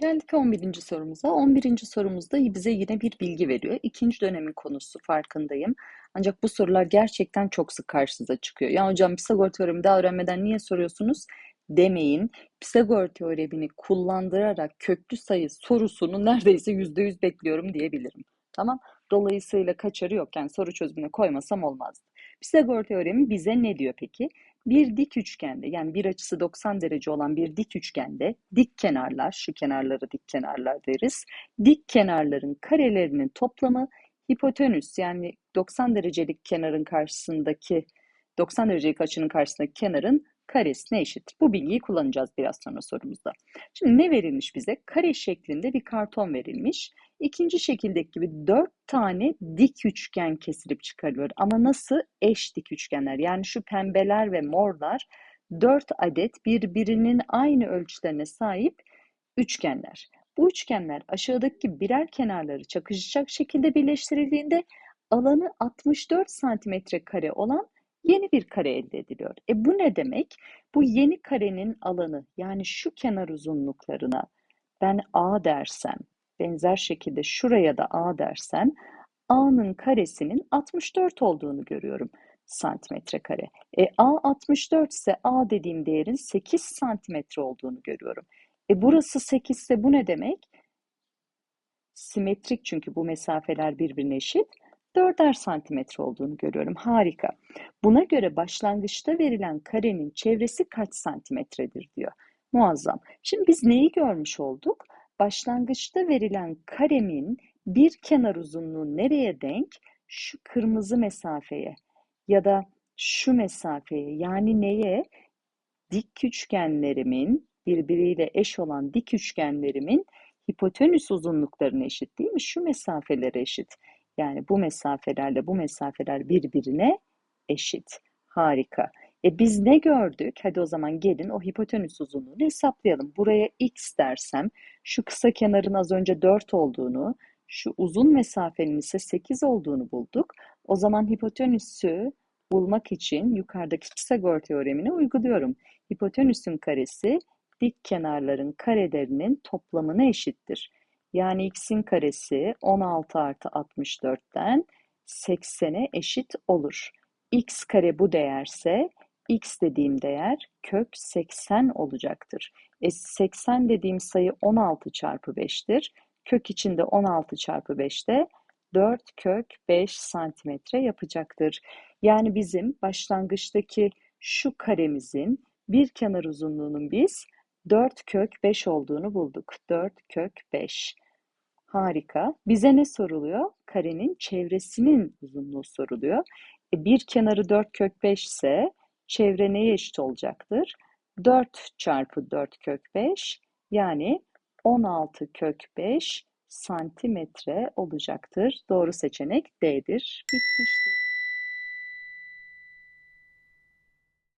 Geldik 11. sorumuza. 11. sorumuzda bize yine bir bilgi veriyor. İkinci dönemin konusu farkındayım. Ancak bu sorular gerçekten çok sık karşınıza çıkıyor. Ya hocam Pisagor teoremi daha öğrenmeden niye soruyorsunuz? Demeyin. Pisagor teoremini kullandırarak köklü sayı sorusunu neredeyse %100 bekliyorum diyebilirim. Tamam? Dolayısıyla kaçarı yok. Yani soru çözümüne koymasam olmazdı. Pisagor teoremi bize ne diyor peki? Bir dik üçgende yani bir açısı 90 derece olan bir dik üçgende dik kenarlar, şu kenarları dik kenarlar deriz. Dik kenarların karelerinin toplamı hipotenüs yani 90 derecelik kenarın karşısındaki 90 derecelik açının karşısındaki kenarın karesine eşit. Bu bilgiyi kullanacağız biraz sonra sorumuzda. Şimdi ne verilmiş bize? Kare şeklinde bir karton verilmiş. İkinci şekildeki gibi dört tane dik üçgen kesilip çıkarılıyor. Ama nasıl? Eş dik üçgenler. Yani şu pembeler ve morlar dört adet birbirinin aynı ölçülerine sahip üçgenler. Bu üçgenler aşağıdaki birer kenarları çakışacak şekilde birleştirildiğinde alanı 64 santimetre kare olan yeni bir kare elde ediliyor. E bu ne demek? Bu yeni karenin alanı yani şu kenar uzunluklarına ben A dersem, benzer şekilde şuraya da A dersem A'nın karesinin 64 olduğunu görüyorum santimetre kare. E A 64 ise A dediğim değerin 8 santimetre olduğunu görüyorum. E burası 8 ise bu ne demek? Simetrik çünkü bu mesafeler birbirine eşit. 4'er santimetre olduğunu görüyorum. Harika. Buna göre başlangıçta verilen karenin çevresi kaç santimetredir diyor. Muazzam. Şimdi biz neyi görmüş olduk? Başlangıçta verilen karemin bir kenar uzunluğu nereye denk? Şu kırmızı mesafeye ya da şu mesafeye yani neye? Dik üçgenlerimin birbiriyle eş olan dik üçgenlerimin hipotenüs uzunluklarına eşit değil mi? Şu mesafelere eşit. Yani bu mesafelerle bu mesafeler birbirine eşit. Harika. E biz ne gördük? Hadi o zaman gelin o hipotenüs uzunluğunu hesaplayalım. Buraya x dersem şu kısa kenarın az önce 4 olduğunu, şu uzun mesafenin ise 8 olduğunu bulduk. O zaman hipotenüsü bulmak için yukarıdaki Pisagor teoremini uyguluyorum. Hipotenüsün karesi dik kenarların karelerinin toplamına eşittir. Yani x'in karesi 16 artı 64'ten 80'e eşit olur. x kare bu değerse x dediğim değer kök 80 olacaktır. E 80 dediğim sayı 16 çarpı 5'tir. Kök içinde 16 çarpı 5'te 4 kök 5 santimetre yapacaktır. Yani bizim başlangıçtaki şu karemizin bir kenar uzunluğunun biz 4 kök 5 olduğunu bulduk. 4 kök 5. Harika. Bize ne soruluyor? Karenin çevresinin uzunluğu soruluyor. E, bir kenarı 4 kök 5 ise çevre neye eşit olacaktır? 4 çarpı 4 kök 5 yani 16 kök 5 santimetre olacaktır. Doğru seçenek D'dir. Bitmiştir.